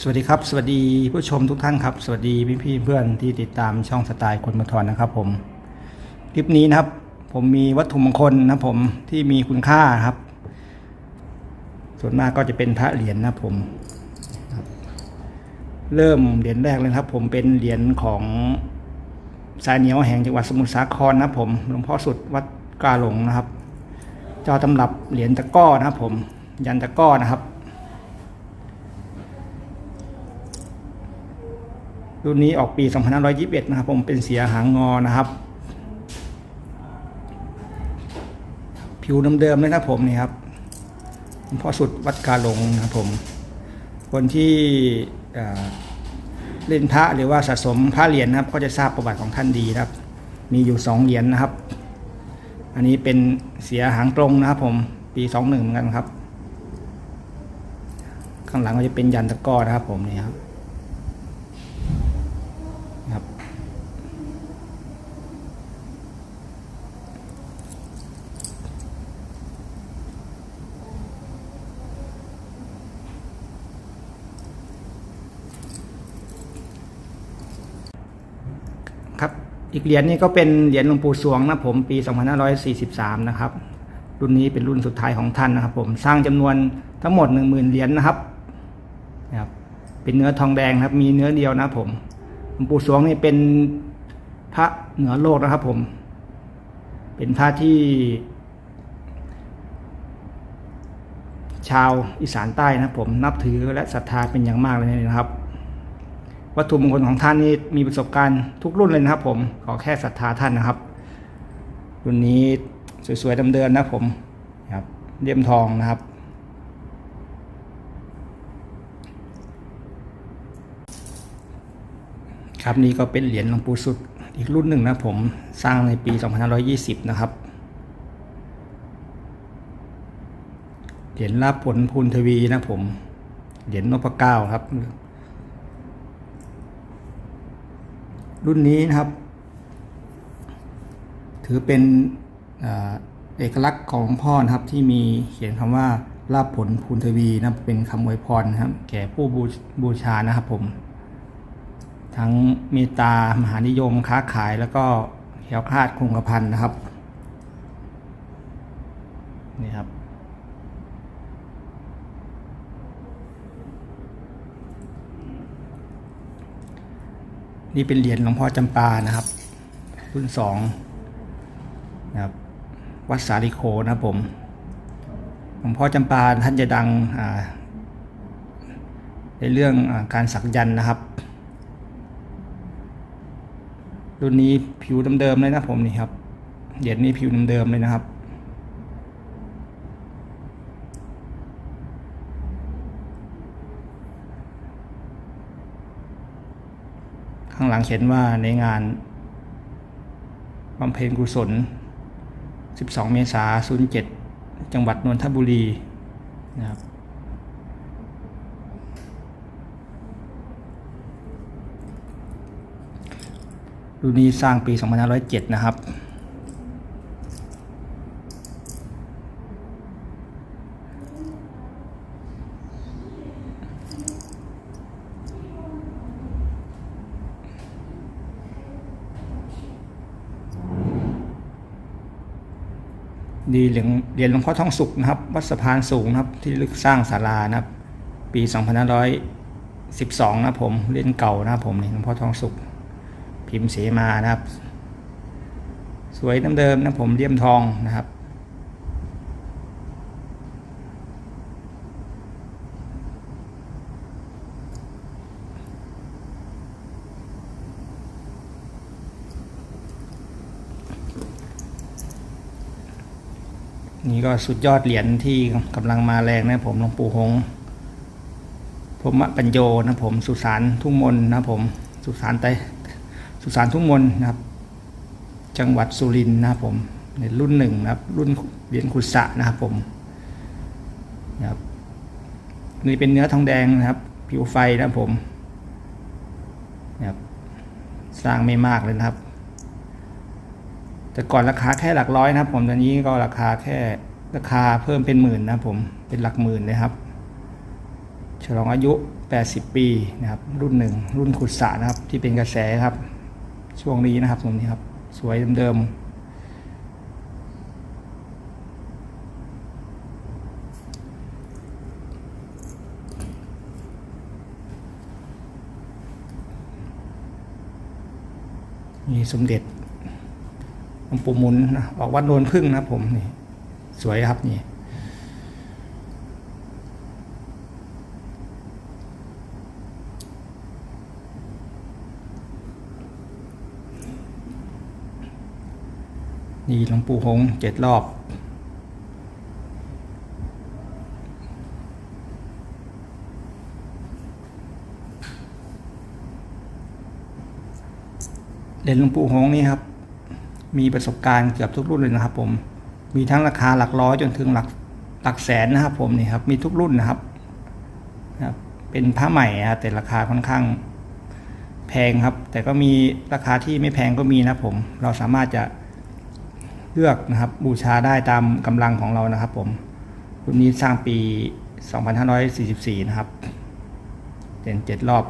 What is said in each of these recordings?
สวัสดีครับ สวัสดีผู้ชมทุกท่านครับ สวัสดีพี่พี่เพื่อนที่ติดตามช่องสไตล์คนมาทอนนะครับ ผม คลิปนี้นะครับ ผมมีวัตถุมงคลนะผมที่มีคุณค่าครับ ส่วนมากก็จะเป็นพระเหรียญนะผม เริ่มเหรียญแรกเลยครับ ผมเป็นเหรียญของสายเหนียวแห่งจังหวัดสมุทรสาครนะผมหลวงพ่อสุดวัดกาหลงนะครับ เจ้าตำรับเหรียญตะก้อนะครับ ผม ยันตะก้อนะครับ รุ่นนี้ออกปี 2521 นะครับ ผมเป็นเสียหางงอนะครับ ผิวเดิมๆเลยนะผมนี่ครับพ่อสุดวัดกาหลงนะครับผม คนที่เล่นพระหรือว่าสะสมพระเหรียญนะครับ ก็จะทราบประวัติของท่านดีนะครับ มีอยู่สองเหรียญนะครับ อันนี้เป็นเสียหางตรงนะครับผมปี21เหมือนกันครับ ข้างหลังก็จะเป็นยันตะก้อนะครับผมนี่ครับครับ อีกเหรียญนี้ก็เป็นเหรียญหลวงปู่สวงนะผมปี 2543 นะครับ รุ่นนี้เป็นรุ่นสุดท้ายของท่านนะครับ ผมสร้างจำนวนทั้งหมด 10,000 เหรียญนะครับนะครับ เป็นเนื้อทองแดงครับ มีเนื้อเดียวนะผมหลวงปู่สวงนี่เป็นพระเหนือโลกนะครับ ผม เป็นพระที่ ชาวอีสานใต้นะผม นับถือและศรัทธาเป็นอย่างมากเลยนะครับ วัตถุมงคลของท่านนี่มีประสบการณ์ทุกรุ่นเลยนะครับ ผมขอแค่ศรัทธาท่านนะครับ รุ่นนี้สวยๆเดิมๆนะผมครับเลี่ยมทองนะครับ ครับนี่ก็เป็นเหรียญหลวงปู่สุดอีกรุ่นหนึ่งนะผมสร้างในปี 2520 นะครับเหรียญลาภผลพูนทวีนะผมเหรียญนพเก้าครับ รุ่นนี้นะครับ ถือเป็นเอกลักษณ์ของพ่อนะครับที่มีเขียนคำว่าลาภผลพูนทวีนะเป็นคำอวยพรนะครับ แก่ผู้บูชานะครับผม ทั้งเมตตามหานิยมค้าขายแล้วก็แคล้วคลาดคงกระพันนะครับนี่ครับ นี่เป็นเหรียญหลวงพ่อจำปานะครับ รุ่นสองนะครับวัดสาริโคนะครับผมหลวงพ่อจำปาท่านจะดังในเรื่องอการสักยันนะครับ รุ่นนี้ผิวเดิมๆเลยนะผมนี่ครับเหรียญนี้ผิวเดิมๆเลยนะครับ ข้างหลังเขียนว่าในงานบำเพ็ญกุศล 12 เมษายน 07 จังหวัดนนทบุรีนะครับรุ่นนี้สร้างปี 2507 นะครับ ดีเหรียญเหรียญหลวงพ่อทองสุกนะครับ วัดสะพานสูงนะครับ ที่ลึกสร้างศาลานะครับ ปี2512นะครับผมเล่นเก่านะผมนี่หลวงพ่อทองสุกพิมพ์เสมานะครับ สวยน้ำเดิมนะผมเลี่ยมทองนะครับ นี่ก็สุดยอดเหรียญที่กำลังมาแรงนะผมหลวงปู่หงพรหมปัญโยนะผมสุสานทุ่งมนนะผมสุสานไตสุสานทุ่งมนนะครับ จังหวัดสุรินทร์นะครับผมในรุ่นหนึ่งนะครับ รุ่นเหรียญขุสะนะครับผมนะครับนี่เป็นเนื้อทองแดงนะครับ ผิวไฟนะครับผมนะครับสร้างไม่มากเลยนะครับ แต่ก่อนราคาแค่หลักร้อยนะครับ ผมตอนนี้ก็ราคาแค่ราคาเพิ่มเป็นหมื่นนะครับผมเป็นหลักหมื่นเลยครับชฉลองอายุ 80 ปีนะครับ รุ่นหนึ่งรุ่นขุดสระนะครับ ที่เป็นกระแสครับ ช่วงนี้นะครับตรงนี้ครับ สวยเดิมมีสมเด็จ หลวงปู่หมุนนะออกวัดโนนพึ่งนะผมนี่ สวยครับนี่นี่หลวงปู่หงเจ็ดรอบเหรียญหลวงปู่หงนี่ครับ มีประสบการณ์เกือบทุกรุ่นเลยนะครับ ผม มีทั้งราคาหลักร้อยจนถึงหลักหลักแสนนะครับ ผมนี่ครับ มีทุกรุ่นนะครับนะครับ เป็นผ้าใหม่นะครับแต่ราคาค่อนข้างแพงครับ แต่ก็มีราคาที่ไม่แพงก็มีนะครับผม เราสามารถจะเลือกนะครับ บูชาได้ตามกำลังของเรานะครับ ผมรุ่นนี้สร้างปี 2544 นะครับเป็นเจ็ดรอบ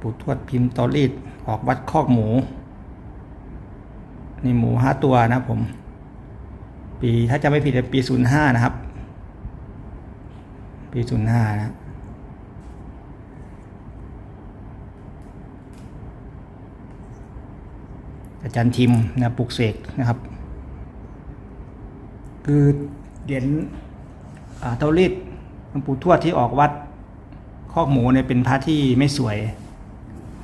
ปู่ทวดพิมพ์ตอรีดออกวัดคอกหมู นี่หมูห้าตัวนะผม ปีถ้าจะไม่ผิดเป็นปี05นะครับ ปีศูนย์ห้านะอาจารย์ทิมนะปลุกเสกนะครับ คือเหรียญอ่าเตารีดหลวงปู่ทวดที่ออกวัดคอกหมูเนี่ยเป็นพระที่ไม่สวย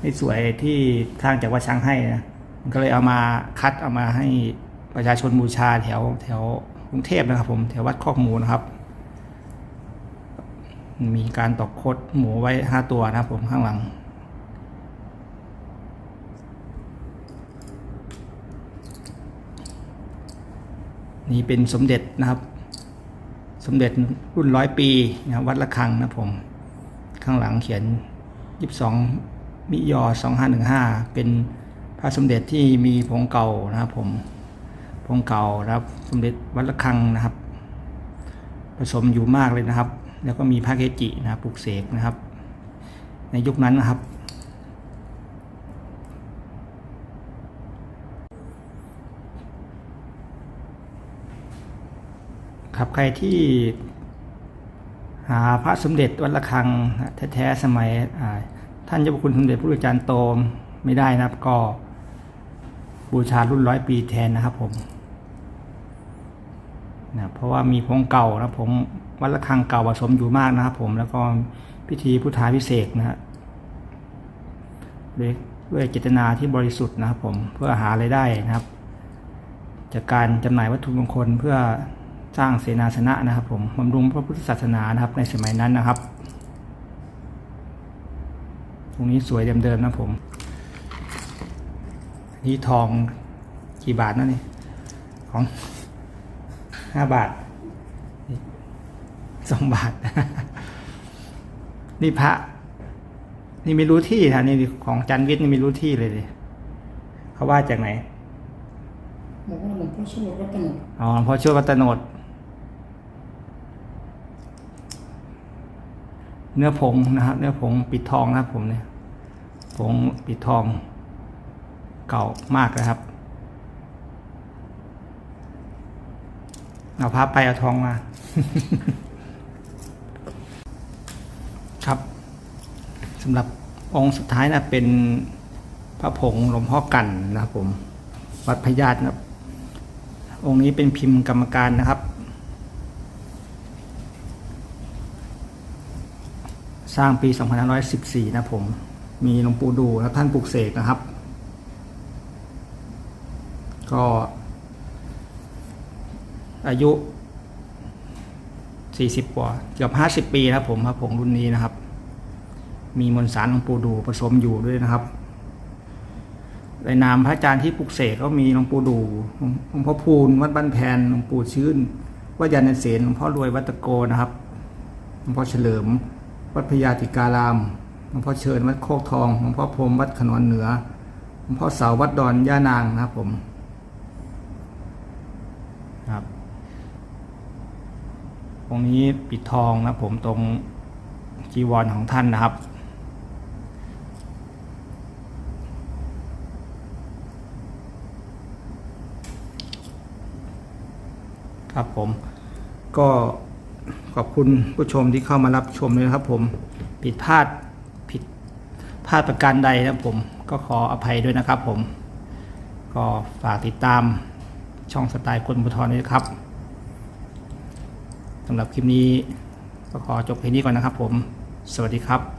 ไม่สวยที่สร้างจากวัดช้างให้นะมันก็เลยเอามาคัดเอามาให้ประชาชนบูชาแถวแถวกรุงเทพนะครับ ผมแถววัดคอกหมูนะครับ มีการตอกคดหมูไว้ห้าตัวนะครับผมข้างหลังนี่เป็นสมเด็จนะครับ สมเด็จรุ่นร้อยปีนะครับวัดละคังนะผม ข้างหลังเขียน22 มิยอ 2515 เป็นพระสมเด็จที่มีผงเก่านะครับผมผงเก่านะครับ สมเด็จวัดละคังนะครับ ผสมอยู่มากเลยนะครับ แล้วก็มีพระเกจินะครับปลุกเสกนะครับ ในยุคนั้นนะครับ ครับใครที่หาพระสมเด็จวัดระฆังแท้ๆสมัยอ่า ท่านเจ้าพระคุณสมเด็จพระอาจารย์โตมไม่ได้นะครับ ก็บูชารุ่นร้อยปีแทนนะครับผมนะเพราะว่ามีพงเก่านะผมวัดระฆังเก่าผสมอยู่มากนะครับผมแล้วก็พิธีพุทธาพิเศษนะฮะด้วยด้วยเจตนาที่บริสุทธิ์นะครับผมเพื่อหาไรายได้นะครับ จากการจำหน่ายวัตถุมงคลเพื่อสร้างเสนาสนะนะครับผมบำรุงพระพุทธศาสนานะครับในสมัยนั้นนะครับ ตรงนี้สวยเดิมๆนะผม นี่ทองกี่บาทนั่นนี่ ของห้าบาทนี่สองบาท นี่พระ นี่ไม่รู้ที่นะนี่ของจันวิทย์นี่ไม่รู้ที่เลยดิเขาว่าจากไหนบอกว่าหลวงพ่อช่วยวัดตนดอ๋อหลวงพ่อช่วยวัดตะโนด เนื้อผงนะครับ เนื้อผงปิดทองนะครับผมเนี่ยผงปิดทอง เก่ามากนะครับเอาพระไปเอาทองมา ครับสำหรับองค์สุดท้ายนะเป็นพระผงหลวงพ่อกันนะครับผม วัดพญาตนะครับ องค์นี้เป็นพิมพ์กรรมการนะครับ สร้างปี 2514 นะผม มีหลวงปู่ดูและท่านปลุกเสกนะครับ ก็ อายุ 40 กว่า เกือบ 50 ปีนะครับผมระผงรุ่นนี้นะครับ มีมวลสารหลวงปู่ดูผสมอยู่ด้วยนะครับในนามพระอาจารย์ที่ปลุกเสกก็มีหลวงปู่ดูหลวงพ่อพูนวัดบ้านแพนหลวงปู่ชื่นวัดยานเสนหลวงพ่อรวยวัดตะโกนะครับหลวงพ่อเฉลิม วัดพญาติการามหลวงพ่อเชิญวัดโคกทองหลวงพ่อพรมวัดขนอนเหนือหลวงพ่อเสาวัดดอนย่านางนะครับผมครับ ตรงนี้ปิดทองนะครับผมตรงจีวรของท่านนะครับครับผมก็ ขอบคุณผู้ชมที่เข้ามารับชมด้วยนะครับ ผมผิดพลาดผิดพลาดประการใดนะครับผมก็ขออภัยด้วยนะครับ ผม ก็ฝากติดตามช่องสไตล์คนบุทรด้วยนะครับสำหรับคลิปนี้ก็ขอจบแค่นี้ก่อนนะครับ ผม สวัสดีครับ